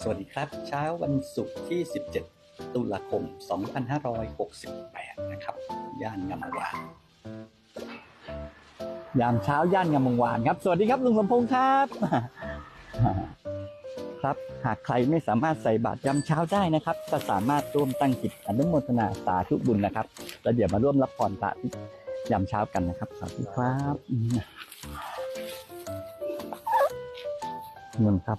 สวัสดีครับ เช้าวันศุกร์ที่ 17 ตุลาคม 2568 นะครับ ย่านงามวานยามเช้าย่านงามวานครับ สวัสดีครับลุงสมพงษ์ครับ ครับหากใครไม่สามารถใส่บาตรยามเช้าได้นะครับ ก็สามารถร่วมตั้งจิตอนุโมทนาสาธุบุญนะครับแล้วเดี๋ยวมาร่วมรับพรพระยามเช้ากันนะครับสาธุครับเงินครับ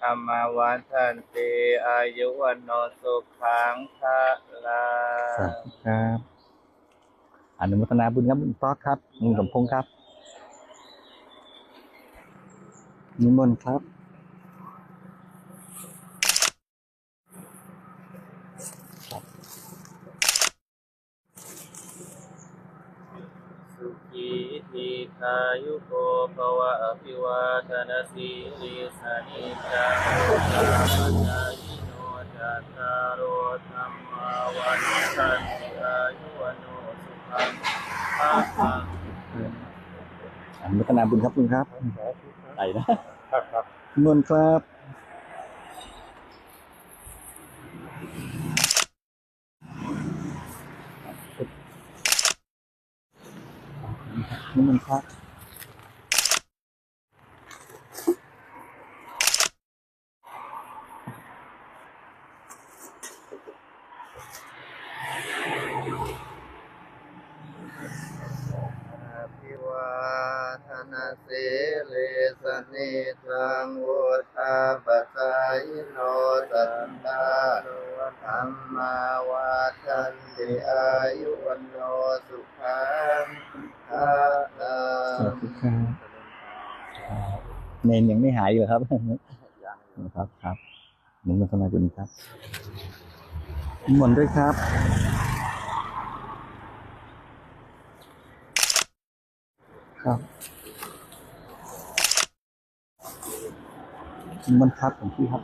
ภิวาทนาสิริสันนิจังวุธาปจายโนจตารโรธรรมวัฒนติอายุวันโนสุขังภะลาสาธุครับอนุโมทนาบุญครับลุงป๊อกครับลุงสมพงษ์ครับนิมนต์ครับ สุขีทีคายุโกภวะอภิวาทนาสิริสันนิจังวุธาปจายโนจตารโรธรรมวัฒนติอายุวันโนสุขังภะลาอนุโมทนาบุญครับลุงครับไหนนะครับครับนิมนต์ครับ นิมนต์ครับอภิวาทนาสิริสนิจังวุธาปจายโนตันตาโรธรรมาวัฒนติอายุวันโนสุขัง ภะลัสางธุครับเนนยังไม่หายอยู่ครับครับครับหนุนธนาบุญครับนิมนด้วยครับครับนิมนครับผมพี่ครับ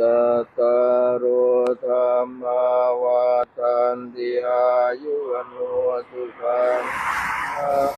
สัตตารุธรรมวัฏันติอายุวันโนสุขัง